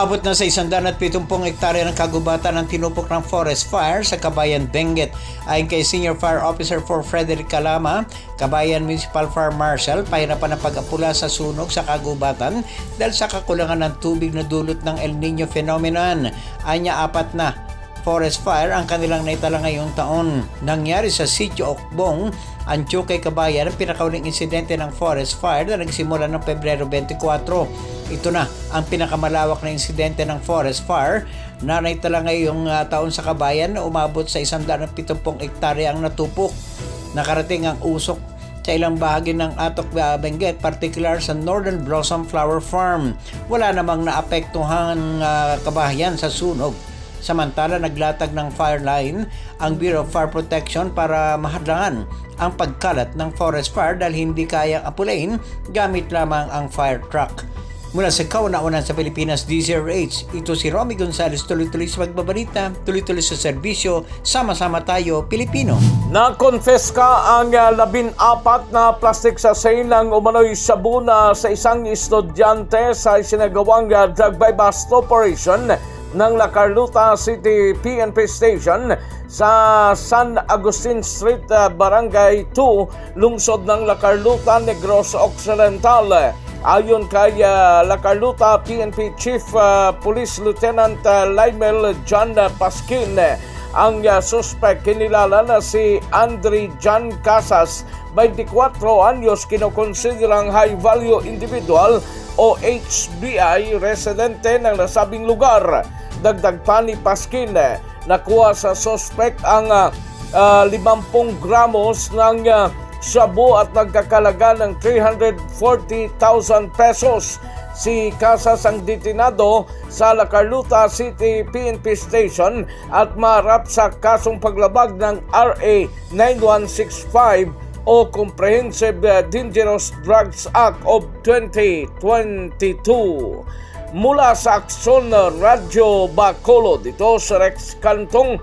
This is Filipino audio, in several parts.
Abot na sa 170 hektarya ng kagubatan ng tinupok ng forest fire sa Kabayan Benguet. Ayon kay Senior Fire Officer for Frederick Calama, Kabayan Municipal Fire Marshal, pahirapan ang pag-apula sa sunog sa kagubatan dahil sa kakulangan ng tubig na dulot ng El Nino phenomenon. Anya apat na forest fire ang kanilang naitala ngayong taon. Nangyari sa Sitio Okbong, Antioquia, Kabayan ang pinakauling insidente ng forest fire na nagsimula ng Pebrero 24. Ito na ang pinakamalawak na insidente ng forest fire na naitala ngayong ah, taon sa Kabayan na umabot sa 170 hektarya ang natupok. Nakarating ang usok sa ilang bahagi ng Atok uh, Benguet, particular sa Northern Blossom Flower Farm. Wala namang naapektuhan uh, kabahayan sa sunog. Samantala, naglatag ng fire line ang Bureau of Fire Protection para mahadlangan ang pagkalat ng forest fire dahil hindi kayang apulain gamit lamang ang fire truck. Mula sa kauna-unan sa Pilipinas, DZRH, ito si Romy Gonzales, tuloy-tuloy sa pagbabalita, tuloy-tuloy sa serbisyo, sama-sama tayo, Pilipino. Na-confess ka ang uh, labin-apat na plastic sa ng umano'y sabuna sa isang estudyante sa sinagawang uh, drug by bust operation ng La Carlota City PNP Station sa San Agustin Street, uh, Barangay 2, lungsod ng La Carlota, Negros Occidental. Ayon kay uh, La Carlota PNP Chief uh, Police Lieutenant uh, Lymel John Pasquin, ang uh, suspect kinilala na si Andre John Casas, 24 anyos, kinukonsiderang high value individual o residente ng nasabing lugar. Dagdag pa ni Pasquin, eh, nakuha sa suspect ang uh, uh, 50 gramos ng uh, shabu at nagkakalaga ng 340,000 pesos. Si Casas ang detinado sa La Carlota City PNP Station at marap sa kasong paglabag ng RA 9165 o Comprehensive Dangerous Drugs Act of 2022. Mula sa Akson Radyo Bacolod, ito sa Rex Cantong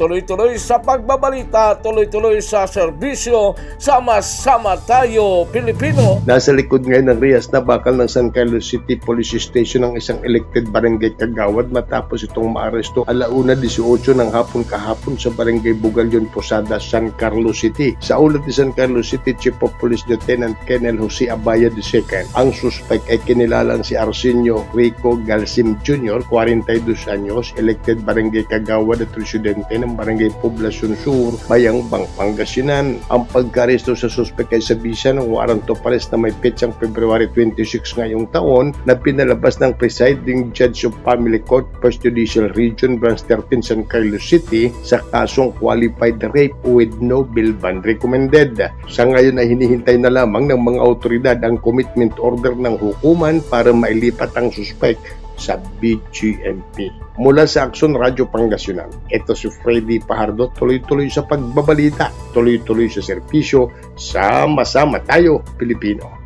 tuloy-tuloy sa pagbabalita, tuloy-tuloy sa serbisyo, sama-sama tayo Pilipino. Nasa likod ngayon ng Rias na bakal ng San Carlos City Police Station ang isang elected barangay kagawad matapos itong maaresto alauna 18 ng hapon kahapon sa barangay Bugalyon, Posada, San Carlos City. Sa ulat ni San Carlos City Chief of Police Lieutenant Kennel Jose Abaya II, ang suspect ay kinilalang si Arsenio Rico Galsim Jr., 42 anyos, elected barangay kagawad at residente ng barangay Poblacion Sur, Bayang Bang, Pangasinan. Ang pagkaresto sa suspect ay sa bisa ng warrant of arrest na may petsang February 26 ngayong taon na pinalabas ng presiding judge of family court First Judicial Region Branch 13 San Carlos City sa kasong qualified rape with no bail bond recommended. Sa ngayon ay hinihintay na lamang ng mga otoridad ang commitment order ng hukuman para mailipat ang suspect sa BGMP. Mula sa Aksyon Radyo Pangasinan, ito si Freddy Pahardo, tuloy-tuloy sa pagbabalita, tuloy-tuloy sa serbisyo, sama-sama tayo, Pilipino.